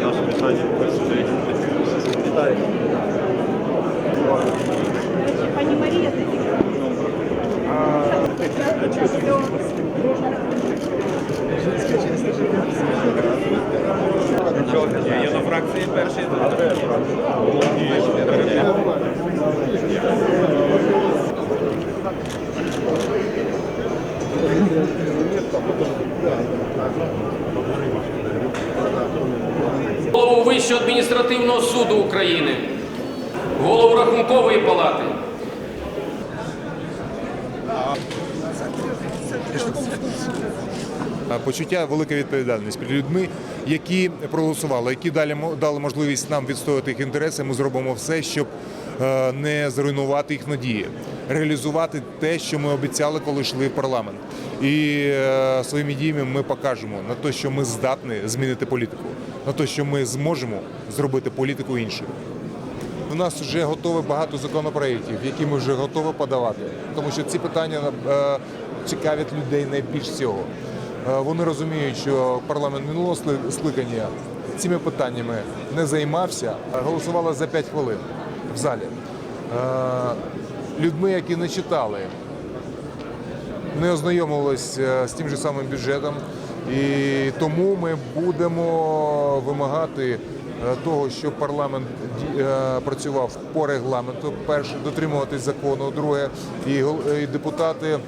Наше вітання Вітаю. Пані Марія. Я до фракції перший. Голову Вищого адміністративного суду України, голову Рахункової палати. Почуття велика відповідальність перед людьми, які проголосували, які дали мо- дали можливість нам відстояти їх інтереси. Ми зробимо все, щоб е, не зруйнувати їх надії, реалізувати те, що ми обіцяли, коли йшли в парламент. І е, своїми діями ми покажемо на те, що ми здатні змінити політику, на те, що ми зможемо зробити політику іншою. У нас вже готові багато законопроєктів, які ми вже готові подавати, тому що ці питання е, цікавлять людей найбільш всього. Е, Вони розуміють, що парламент минулого скликання цими питаннями не займався, а голосували за 5 хвилин в залі. Е, Людьми, які не читали, не ознайомилися з тим же самим бюджетом, і тому ми будемо вимагати е, того, щоб парламент е, працював по регламенту. Перше, дотримуватись закону. Друге, і депутати е,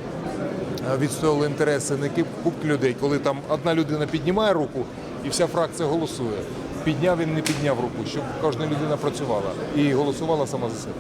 відстояли інтереси не ки- купки людей, коли там одна людина піднімає руку і вся фракція голосує. Підняв він не підняв руку, щоб кожна людина працювала і голосувала сама за себе.